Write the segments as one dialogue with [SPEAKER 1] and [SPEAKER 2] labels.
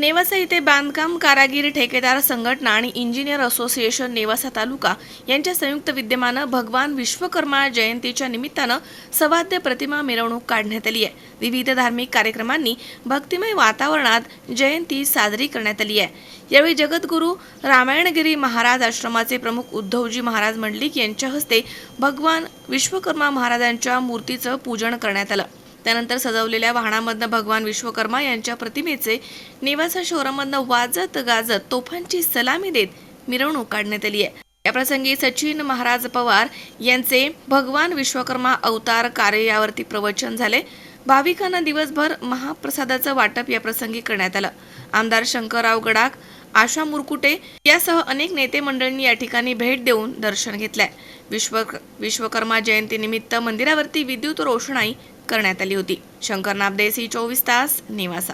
[SPEAKER 1] नेवासा येथे बांधकाम कारागीर ठेकेदार संघटना आणि इंजिनियर असोसिएशन नेवासा तालुका यांच्या संयुक्त विद्यमानं भगवान विश्वकर्मा जयंतीच्या निमित्तानं सवाद्य प्रतिमा मिरवणूक काढण्यात आली आहे. विविध धार्मिक कार्यक्रमांनी भक्तिमय वातावरणात जयंती साजरी करण्यात आली आहे. यावेळी जगद्गुरू रामायणगिरी महाराज आश्रमाचे प्रमुख उद्धवजी महाराज मंडलिक यांच्या हस्ते भगवान विश्वकर्मा महाराजांच्या मूर्तीचं पूजन करण्यात आलं. त्यानंतर सजवलेल्या वाहनामधनं भगवान विश्वकर्मा यांच्या प्रतिमेचे नेवासा शहरामधनं वाजत गाजत तोफांची सलामी देत मिरवणूक काढण्यात आली आहे. याप्रसंगी सचिन महाराज पवार यांचे भगवान विश्वकर्मा अवतार कार्य यावरती प्रवचन झाले. भाविकांना दिवसभर महाप्रसादाचं वाटप या प्रसंगी करण्यात आलं. आमदार शंकरराव गडाख आशा मुरकुटे यासह अनेक नेते मंडळींनी या ठिकाणी भेट देऊन दर्शन घेतलंय. विश्व विश्वकर्मा जयंतीनिमित्त मंदिरावरती विद्युत रोषणाई करण्यात आली होती. शंकर नामदे सी चोवीस तास निवासा.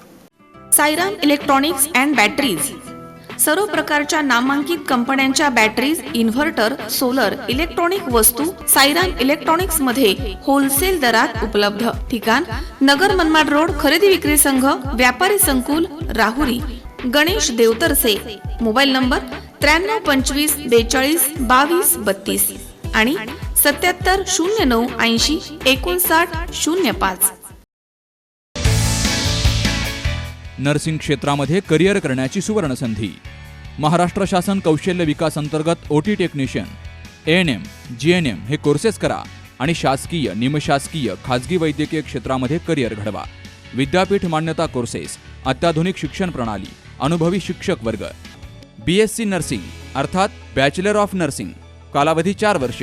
[SPEAKER 1] Sairam electronics and batteries. सर्व प्रकारच्या नामांकित कंपन्यांच्या बॅटरीज इन्व्हर्टर सोलर इलेक्ट्रॉनिक वस्तू साईराम इलेक्ट्रॉनिक्समध्ये होलसेल दरात उपलब्ध. ठिकाण नगर मनमाड रोड खरेदी विक्री संघ व्यापारी संकुल राहुरी. गणेश देवतरसे. मोबाईल नंबर त्र्याण्णव पंचवीस बेचाळीस बावीस बत्तीस. आणि सत्याहत्तर शून्य नऊ ऐंशी एकोणसाठ शून्य पाच.
[SPEAKER 2] नर्सिंग क्षेत्रामध्ये करिअर करण्याची सुवर्ण संधी महाराष्ट्र शासन कौशल्य विकास अंतर्गत OT technician N M G N M हे कोर्सेस करा आणि शासकीय निमशासकीय खाजगी वैद्यकीय क्षेत्रामध्ये करिअर घडवा. विद्यापीठ मान्यता कोर्सेस अत्याधुनिक शिक्षण प्रणाली अनुभवी शिक्षक वर्ग. बी एस सी नर्सिंग अर्थात बॅचलर ऑफ नर्सिंग कालावधी चार वर्ष.